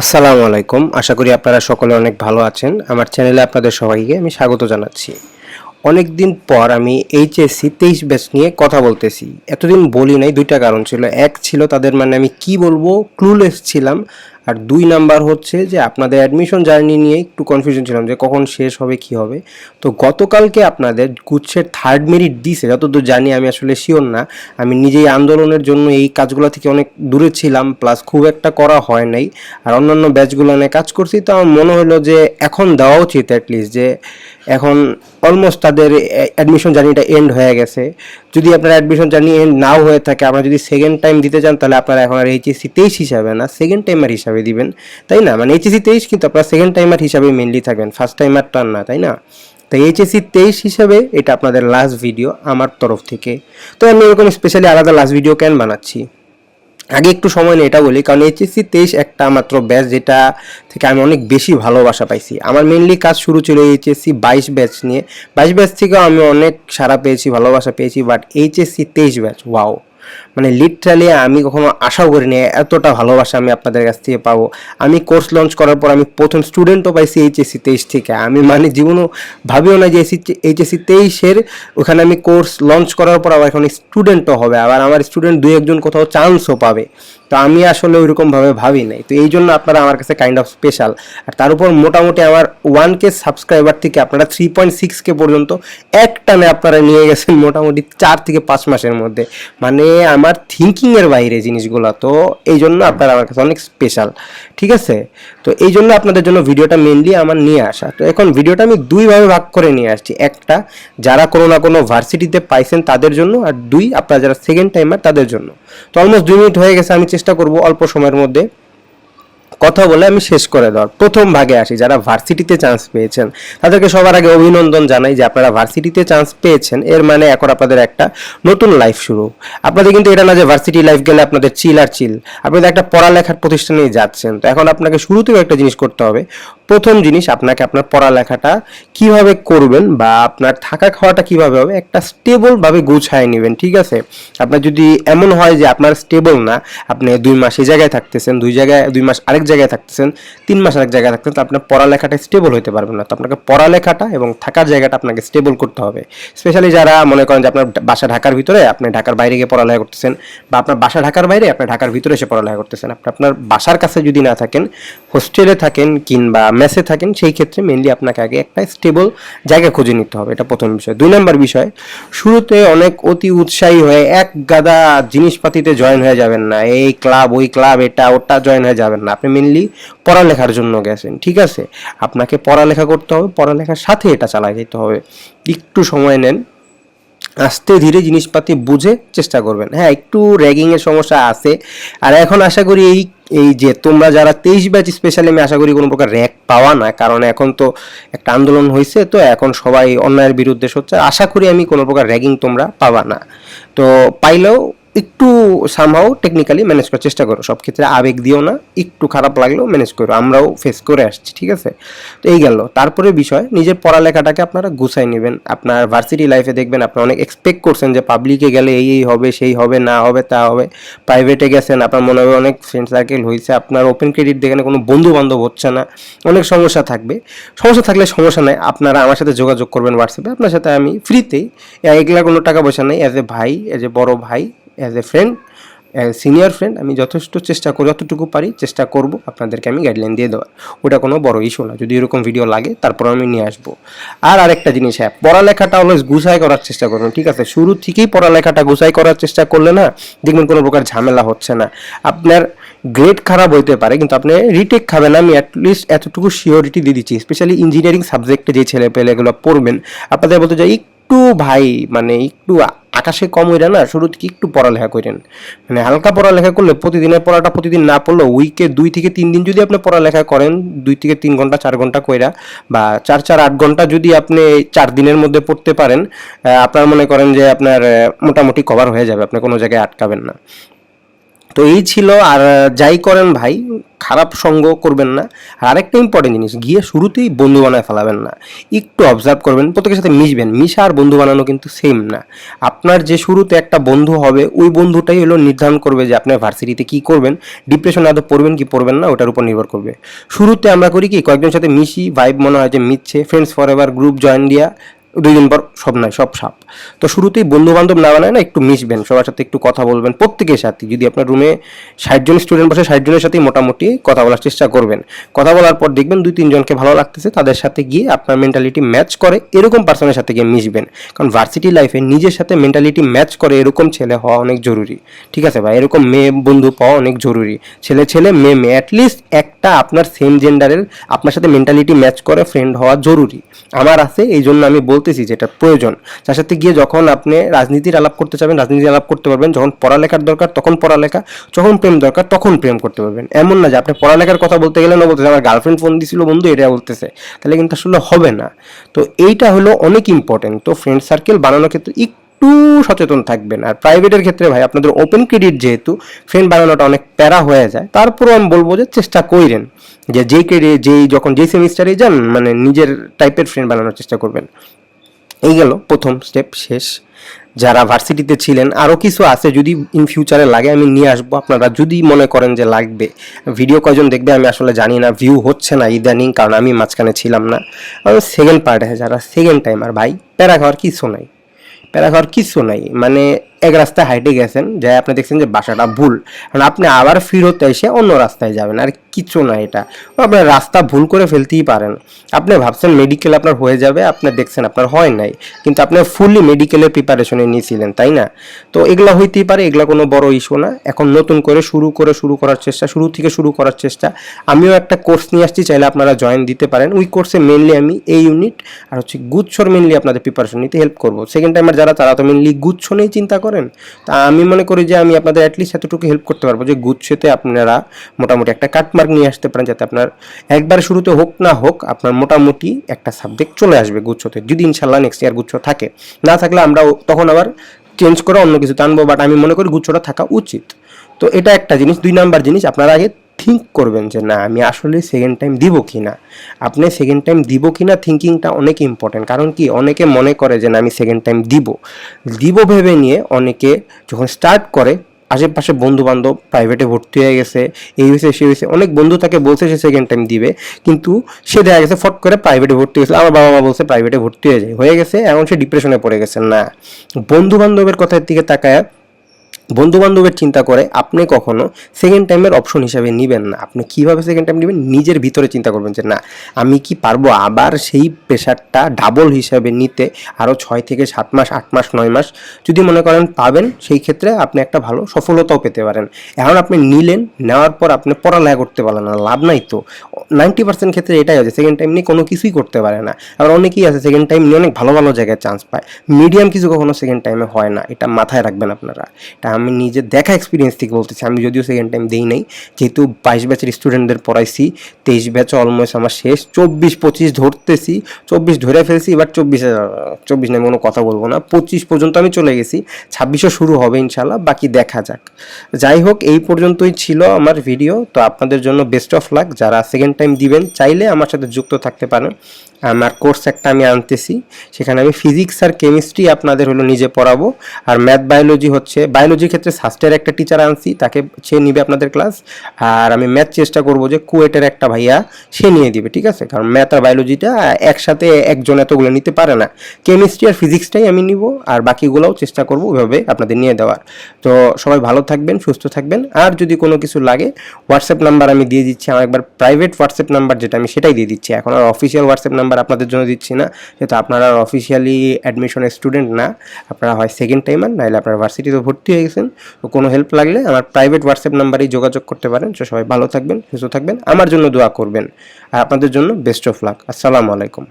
আসসালামু আলাইকুম। আশা করি আপনারা সকলে অনেক ভালো আছেন। আমার চ্যানেলে আপনাদের সবাইকে আমি স্বাগত জানাচ্ছি। অনেক দিন পর আমি এইচএসসি তেইশ ব্যাচ নিয়ে কথা বলতেছি। এতদিন বলি নাই, দুইটা কারণ ছিল। এক ছিল তাদের মানে আমি কি বলব? ক্লুলেস ছিলাম। আর দুই নাম্বার হচ্ছে যে আপনাদের অ্যাডমিশন জার্নি নিয়ে একটু কনফিউশন ছিলাম যে কখন শেষ হবে, কি হবে। তো গতকালকে আপনাদের গুচ্ছের থার্ড মেরিট দিছে, যতদূর জানি আমি আসলে শিওর না। আমি নিজেই আন্দোলনের জন্য এই কাজগুলো থেকে অনেক দূরে ছিলাম প্লাস খুব একটা করা হয় নাই। আর অন্যান্য ব্যাচগুলো নিয়ে কাজ করছি, তো আমার মনে হলো যে এখন দেওয়া উচিত অ্যাটলিস্ট যে এখন অলমোস্ট তাদের অ্যাডমিশন জার্নিটা এন্ড হয়ে গেছে। যদি আপনার অ্যাডমিশন জার্নি এন্ড নাও হয়ে থাকে, আপনারা যদি সেকেন্ড টাইম দিতে চান, তাহলে আপনারা এখন আর এইচএসসি তেইশ হিসাবে না সেকেন্ড টাইমার হিসাবে দিবেন, তাই না? মানে এইচএসসি তেইশ কিন্তু আপনার সেকেন্ড টাইমার হিসাবে মেনলি থাকবেন ফার্স্ট টাইমার টান না, তাই না? তাই এইচএসসি তেইশ হিসাবে এটা আপনাদের লাস্ট ভিডিও আমার তরফ থেকে। তো আমি এরকম স্পেশালি আলাদা লাস্ট ভিডিও কেন বানাচ্ছি? আগে একটু সময় নিয়ে এটা বলি, কারণ এইচএসসি তেইশ একটা মাত্র ব্যাচ যেটা থেকে আমি অনেক বেশি ভালোবাসা পাইছি। আমার মেনলি কাজ শুরু ছিল এইচএসসি বাইশ ব্যাচ নিয়ে। বাইশ ব্যাচ থেকেও আমি অনেক সারা পেয়েছি, ভালোবাসা পেয়েছি বাট এইচএসসি তেইশ ব্যাচ ওয়াও মানে লিটারালি আমি কখনো আশাও করিনি এতটা ভালোবাসা আমি আপনাদের কাছ থেকে পাবো। আমি কোর্স লঞ্চ করার পর আমি প্রথম স্টুডেন্টও পাইছি এইচএসসি তেইশ থেকে। আমি মানে জীবনও ভাবিও না যে এইচএসসি তেইশের ওখানে আমি কোর্স লঞ্চ করার পর আবার এখন স্টুডেন্টও হবে। আবার আমার স্টুডেন্ট দুই একজন কোথাও চান্সও পাবে। তো আমি আসলে ওইরকমভাবে ভাবি নাই। তো এই জন্য আপনারা আমার কাছে কাইন্ড অফ স্পেশাল আর তার উপর মোটামুটি আমার ওয়ান কে সাবস্ক্রাইবার থেকে আপনারা থ্রি পয়েন্ট সিক্স কে পর্যন্ত এক টানে আপনারা নিয়ে গেছেন মোটামুটি চার থেকে পাঁচ মাসের মধ্যে। মানে আমার থিঙ্কিংয়ের বাইরে জিনিসগুলো। তো এই জন্য আপনারা আমার কাছে অনেক স্পেশাল ঠিক আছে? তো এই জন্য আপনাদের জন্য ভিডিওটা মেনলি আমার নিয়ে আসা। তো এখন ভিডিওটা আমি দুইভাবে ভাগ করে নিয়ে আসছি। একটা, যারা কোনো না কোনো ভার্সিটিতে পাইছেন তাদের জন্য, আর দুই, আপনারা যারা সেকেন্ড টাইমার তাদের জন্য। তো অলমোস্ট দুই মিনিট হয়ে গেছে আমি চেষ্টা করব অল্প সময়ের মধ্যে। কথা বলে আমি শেষ করে দেওয়ার। প্রথম ভাগে আসি, যারা ভার্সিটিতে চান্স পেয়েছেন। তাদেরকে সবার আগে অভিনন্দন জানাই যে আপনারা ভার্সিটিতে চান্স পেয়েছেন। এর মানে এখন আপনাদের একটা নতুন লাইফ শুরু। আপনাদের কিন্তু এটা না যে ভার্সিটি লাইফ গেলে আপনাদের চিল আর চিল আপনাদের একটা পড়ালেখার প্রতিষ্ঠানেই যাচ্ছেন। তো এখন আপনাকে শুরুতেও একটা জিনিস করতে হবে। প্রথম জিনিস, আপনাকে আপনার পড়ালেখাটা কীভাবে করবেন বা আপনার থাকা খাওয়াটা কীভাবে হবে একটা স্টেবলভাবে গুছায় নেবেন, ঠিক আছে? আপনার যদি এমন হয় যে আপনার স্টেবল না, আপনি দুই মাস এই জায়গায় থাকতেছেন, দুই জায়গায়, দুই মাস আরেক জায়গায় থাকতেছেন, তিন মাস আরেক জায়গায় থাকতেছেন আপনার পড়ালেখাটা স্টেবল হতে পারবেন না। তো আপনাকে পড়ালেখাটা এবং থাকার জায়গাটা আপনাকে স্টেবল করতে হবে। স্পেশালি যারা মনে করেন যে আপনার বাসা ঢাকার ভিতরে আপনি ঢাকার বাইরে গিয়ে পড়ালেখা করতেছেন বা আপনার বাসা ঢাকার বাইরে আপনি ঢাকার ভিতরে এসে পড়ালেখা করতেছেন। আপনি আপনার বাসার কাছে যদি না থাকেন হোস্টেলে থাকেন কিংবা মেসে থাকেন, সেই ক্ষেত্রে মেনলি আপনাকে আগে একটা স্টেবল জায়গা খুঁজে নিতে হবে। এটা প্রথম বিষয়। দুই নম্বর বিষয়, শুরুতে অনেক অতি উৎসাহী হয়ে এক গাদা জিনিসপাতিতে জয়েন হয়ে যাবেন না। এই ক্লাব ওই ক্লাব এটা, ওটা জয়েন হয়ে যাবেন না। আপনি মেনলি পড়ালেখার জন্য গেছেন, ঠিক আছে? আপনাকে পড়ালেখা করতে হবে, পড়ালেখার সাথে এটা চালাই যেতে হবে। একটু সময় নেন, আস্তে ধীরে জিনিসপাতি বুঝে চেষ্টা করবেন। হ্যাঁ একটু র্যাগিংয়ের সমস্যা আছে। আর এখন আশা করি এই এই যে তোমরা যারা তেইশ ব্যাচ স্পেশালি আমি আশা করি কোনো প্রকার র্যাক পাওয়া না, কারণ এখন তো একটা আন্দোলন হয়েছে, তো এখন সবাই অন্যায়ের বিরুদ্ধে সোচ্চার। আশা করি আমি কোনো প্রকার র্যাগিং তোমরা পাবা না। তো পাইলেও একটু সামহাও টেকনিক্যালি ম্যানেজ করার চেষ্টা করো। সব ক্ষেত্রে আবেগ দিও না, একটু খারাপ লাগলেও ম্যানেজ করো। আমরাও ফেস করে আসছি, ঠিক আছে? তো এই গেল। তারপরে বিষয়, নিজের পড়ালেখাটাকে আপনারা গুছাই নেবেন। আপনার ভার্সিটি লাইফে দেখবেন আপনি অনেক এক্সপেক্ট করছেন যে পাবলিকে গেলে এই এই হবে, সেই হবে, না হবে, তা হবে। প্রাইভেটে গেছেন, আপনার মনে হবে অনেক ফ্রেন্ড সার্কেল হয়েছে আপনার ওপেন ক্রেডিট দেখেন, কোনো বন্ধু বান্ধব হচ্ছে না। অনেক সমস্যা থাকবে। সমস্যা থাকলে সমস্যা নেই। আপনারা আমার সাথে যোগাযোগ করবেন হোয়াটসঅ্যাপে আপনার সাথে আমি ফ্রিতেই এগুলা কোনো টাকা পয়সা নেই। অ্যাজ এ ভাই অ্যাজ এ বড় ভাই as a friend senior friend আমি যথেষ্ট চেষ্টা করি, যতটুকু পারি চেষ্টা করব আপনাদেরকে আমি গাইডলাইন দিয়ে দেওয়ার। ওটা কোনো বড় ইস্যু না। যদি এরকম ভিডিও লাগে, তারপর আমি নিয়ে আসব। আর আরেকটা জিনিস হ্যাঁ পড়ালেখাটা অলওয়েজ গুছাই করার চেষ্টা করবেন, ঠিক আছে? শুরু থেকেই পড়ালেখাটা গুছাই করার চেষ্টা করলে না, দেখবেন কোনো প্রকার ঝামেলা হচ্ছে না। আপনার গ্রেড খারাপ হইতে পারে, কিন্তু আপনি রিটেক খাবেন। আমি অ্যাটলিস্ট এতটুকু শিওরিটি দিয়ে দিচ্ছি স্পেশালি ইঞ্জিনিয়ারিং সাবজেক্টে যে ছেলে পেলেগুলো পড়বেন, আপনাদের বলতে যাই একটু ভাই মানে একটু আকাশে কম হইরা না শুরু থেকে একটু পড়ালেখা করেন মানে হালকা পড়ালেখা করলে প্রতিদিনের পড়াটা প্রতিদিন না পড়লেও উইকে দুই থেকে তিন দিন যদি আপনি পড়ালেখা করেন, দুই থেকে তিন ঘণ্টা, চার ঘণ্টা কইরা, বা চার চার, আট ঘণ্টা যদি আপনি চার দিনের মধ্যে পড়তে পারেন আপনার মনে করেন যে আপনার মোটামুটি কভার হয়ে যাবে, আপনি কোনো জায়গায় আটকাবেন না। তো এই ছিল আর যাই করেন ভাই, খারাপ সঙ্গ করবেন না। আর আরেকটা ইম্পর্টেন্ট জিনিস, গিয়ে শুরুতেই বন্ধু বানায় ফেলাবেন না। একটু অবজার্ভ করবেন, প্রত্যেকের সাথে মিশবেন। মিশা আর বন্ধু বানানো কিন্তু সেম না। আপনার যে শুরুতে একটা বন্ধু হবে, ওই বন্ধুটাই হলো নির্ধারণ করবে যে আপনার ভার্সিটিতে কি করবেন ডিপ্রেশনে আদৌ পড়বেন কি পড়বেন না, ওটার উপর নির্ভর করবে। শুরুতে আমরা করি কি, কয়েকজনের সাথে মিশি ভাইব মনে হয় যে মিশছে friends forever group join দিয়া দুই পর সব নয় সব সাপ। তো শুরুতেই বন্ধু বান্ধব না বানায় না একটু মিশবেন, সবার সাথে একটু কথা বলবেন, প্রত্যেকের সাথে। যদি আপনার রুমে ষাট জন স্টুডেন্ট বসে, ষাট জনের সাথেই মোটামুটি কথা বলার চেষ্টা করবেন। কথা বলার পর দেখবেন দুই তিনজনকে ভালো লাগতেছে, তাদের সাথে গিয়ে আপনার মেন্টালিটি ম্যাচ করে, এরকম পার্সনের সাথে গিয়ে মিশবেন। কারণ ভার্সিটি লাইফে নিজের সাথে মেন্টালিটি ম্যাচ করে এরকম ছেলে হওয়া অনেক জরুরি। ঠিক আছে ভাই? এরকম মেয়ে, বন্ধু পাওয়া অনেক জরুরি। ছেলে ছেলে, মেয়ে মেয়ে অ্যাটলিস্ট একটা আপনার সেম জেন্ডারের আপনার সাথে মেন্টালিটি ম্যাচ করে ফ্রেন্ড হওয়া জরুরি। আমার আছে এই জন্য আমি বলতেছি যেটা প্রয়োজন। যার সাথে গিয়ে যখন আপনি রাজনীতির আলাপ করতে চাবেন, রাজনীতির আলাপ করতে পারবেন, যখন পড়ালেখার দরকার তখন পড়ালেখা, যখন প্রেম দরকার তখন প্রেম করতে পারবেন। এমন না যে আপনি পড়ালেখার কথা বলতে গেলে, না, বলতেছে, আমার গার্লফ্রেন্ড ফোন দিছিল, বন্ধু, এটা বলতেছে। তাহলে কিন্তু আসলে হবে না। তো এইটা হলো অনেক ইম্পর্টেন্ট তো ফ্রেন্ড সার্কেল বানানোর ক্ষেত্রে একটু সচেতন থাকবেন। আর প্রাইভেটের ক্ষেত্রে ভাই, আপনাদের ওপেন ক্রেডিট যেহেতু ফ্রেন্ড বানানোটা অনেক প্যারা হয়ে যায়। তারপরেও আমি বলব যে চেষ্টা কইরেন। যে যেই ক্রেডিট যেই, যখন যেই সেমিস্টারে যান মানে নিজের টাইপের ফ্রেন্ড বানানোর চেষ্টা করবেন। এই গেল প্রথম স্টেপ শেষ। যারা ভার্সিটিতে ছিলেন আরও কিছু আছে যদি ইন ফিউচারে লাগে, আমি নিয়ে আসব। আপনারা যদি মনে করেন যে লাগবে ভিডিও কয়জন দেখবে আমি আসলে জানি না ভিউ হচ্ছে না ইদানিং, কারণ আমি মাঝখানে ছিলাম না। সেকেন্ড পার্টে যারা সেকেন্ড টাইম আর ভাই প্যারা কিছু নাই। প্যারা খাওয়ার কিছু নাই। মানে এক রাস্তায় হাইটে গেছেন, যাই আপনি দেখছেন যে বাসাটা ভুল। কারণ আপনি আবার ফিরত এসে অন্য রাস্তায় যাবেন, আর কিছু না এটা। আপনার রাস্তা ভুল করে ফেলতেই পারেন। আপনি ভাবছেন মেডিকেল আপনার হয়ে যাবে, আপনি দেখছেন আপনার হয় নাই। কিন্তু আপনি ফুললি মেডিকেলের প্রিপারেশনে নিয়েছিলেন, তাই না? তো এগুলো হইতেই পারে, এগুলো কোনো বড় ইস্যু না। এখন নতুন করে শুরু করে শুরু করার চেষ্টা, শুরু থেকে শুরু করার চেষ্টা। আমিও একটা কোর্স নিয়ে আসছি, চাইলে আপনারা জয়েন দিতে পারেন। ওই কোর্সে মেনলি আমি এই ইউনিট আর হচ্ছে গুচ্ছর মেনলি আপনাদের প্রিপারেশন নিতে হেল্প করব। সেকেন্ড টাইমার যারা, তারা তো মেনলি গুচ্ছ নিয়েই চিন্তা করেন, তা আমি মনে করি যে আমি আপনাদের অ্যাটলিস্ট এতটুকু হেল্প করতে পারব যে গুচ্ছেতে আপনারা মোটামুটি একটা কাটমার্ক নিয়ে আসতে পারেন যাতে আপনার একবার শুরুতে হোক না হোক আপনার মোটামুটি একটা সাবজেক্ট চলে আসবে গুচ্ছতে, যদি ইনশাল্লাহ নেক্সট ইয়ার গুচ্ছ থাকে। না থাকলে আমরা তখন আবার চেঞ্জ করে অন্য কিছু টানবো বাট আমি মনে করি গুচ্ছটা থাকা উচিত। তো এটা একটা জিনিস, দুই নাম্বার জিনিস, আপনারা আগে থিঙ্ক করবেন যে, না, আমি আসলে সেকেন্ড টাইম দিব কি না আপনি সেকেন্ড টাইম দিব কি না থিঙ্কিংটা অনেক ইম্পর্টেন্ট কারণ কি? অনেকে মনে করে যে, না, আমি সেকেন্ড টাইম দিব। দিব ভেবে নিয়ে অনেকে যখন স্টার্ট করে, আশেপাশে বন্ধু বান্ধব প্রাইভেটে ভর্তি হয়ে গেছে, এই হয়েছে, সে হয়েছে, অনেক বন্ধু তাকে বলছে সে সেকেন্ড টাইম দিবে, কিন্তু সে দেখা গেছে ফট করে প্রাইভেটে ভর্তি হয়েছে, আমার বাবা মা বলছে প্রাইভেটে ভর্তি হয়ে যায়। হয়ে গেছে, এখন সে ডিপ্রেশনে পড়ে গেছে। না বন্ধু বান্ধবের কথার দিকে তাকায় বন্ধু বান্ধবের চিন্তা করে আপনি কখনো সেকেন্ড টাইমের অপশন হিসাবে নেবেন না। আপনি কীভাবে সেকেন্ড টাইম নেবেন? নিজের ভিতরে চিন্তা করবেন যে, না, আমি কি পারব? আবার সেই প্রেশারটা ডাবল হিসাবে নিতে আরও ছয় থেকে সাত মাস, আট মাস, নয় মাস যদি মনে করেন পাবেন, সেই ক্ষেত্রে আপনি একটা ভালো সফলতাও পেতে পারেন। এখন আপনি নিলেন, নেওয়ার পর আপনি পড়ালেখা করতে পারলেন না, লাভ নাই তো। নাইনটি পার্সেন্ট ক্ষেত্রে এটাই আছে সেকেন্ড টাইম নিয়ে কোনো কিছুই করতে পারে না। আবার অনেকেই আছে সেকেন্ড টাইম নিয়ে অনেক ভালো ভালো জায়গায় চান্স পায়। মিডিয়াম কিছু কখনো সেকেন্ড টাইমে হয় না, এটা মাথায় রাখবেন আপনারা। এটা আমি নিজে দেখা এক্সপিরিয়েন্স থেকে বলতেছি। আমি যদিও সেকেন্ড টাইম দিই নাই, যেহেতু বাইশ ব্যাচের স্টুডেন্টদের পড়াইছি, তেইশ ব্যাচ অলমোস্ট আমার শেষ, চব্বিশ, পঁচিশ ধরতেছি, চব্বিশ ধরে ফেলছি এবার চব্বিশ চব্বিশ নামে কোনো কথা বলব না। পঁচিশ পর্যন্ত আমি চলে গেছি, ছাব্বিশও শুরু হবে ইনশাল্লাহ বাকি দেখা যাক। যাই হোক, এই পর্যন্তই ছিল আমার ভিডিও তো আপনাদের জন্য বেস্ট অফ লাক যারা সেকেন্ড টাইম দিবেন, চাইলে আমার সাথে যুক্ত থাকতে পারেন। আমার কোর্স একটা আমি আনতেছি। সেখানে আমি ফিজিক্স আর কেমিস্ট্রি আপনাদের হলো নিজে পড়াবো। আর ম্যাথ বায়োলজি হচ্ছে বায়োলজির ক্ষেত্রে সাস্টের একটা টিচার আনছি, তাকে সে নিবে আপনাদের ক্লাস আর আমি ম্যাথ চেষ্টা করব যে কুয়েটের একটা ভাইয়া সে নিয়ে দিবে, ঠিক আছে? কারণ ম্যাথ আর বায়োলজিটা একসাথে একজন এতগুলো নিতে পারে না। কেমিস্ট্রি আর ফিজিক্সটাই আমি নিব, আর বাকিগুলোও চেষ্টা করব ওইভাবে আপনাদের নিয়ে দেওয়ার। তো সবাই ভালো থাকবেন, সুস্থ থাকবেন। আর যদি কোনো কিছু লাগে হোয়াটসঅ্যাপ নাম্বার আমি দিয়ে দিচ্ছি। আমার একবার প্রাইভেট হোয়াটসঅ্যাপ নাম্বার যেটা, আমি সেটাই দিয়ে দিচ্ছি। এখন আর অফিসিয়াল হোয়াটসঅ্যাপ নাম্বার আপনাদের জন্য দিচ্ছি না। যেহেতু আপনারা অফিসিয়ালি অ্যাডমিশনের স্টুডেন্ট না, আপনারা হয় সেকেন্ড টাইমার নাহলে আপনারা ভার্সিটিতে ভর্তি হয়ে গেছেন। তো কোনো হেল্প লাগলে আমার প্রাইভেট হোয়াটসঅ্যাপ নাম্বারেই যোগাযোগ করতে পারেন। তো সবাই ভালো থাকবেন, সুস্থ থাকবেন। আমার জন্য দোয়া করবেন। আর আপনাদের জন্য বেস্ট অফ লাক আসসালামু আলাইকুম।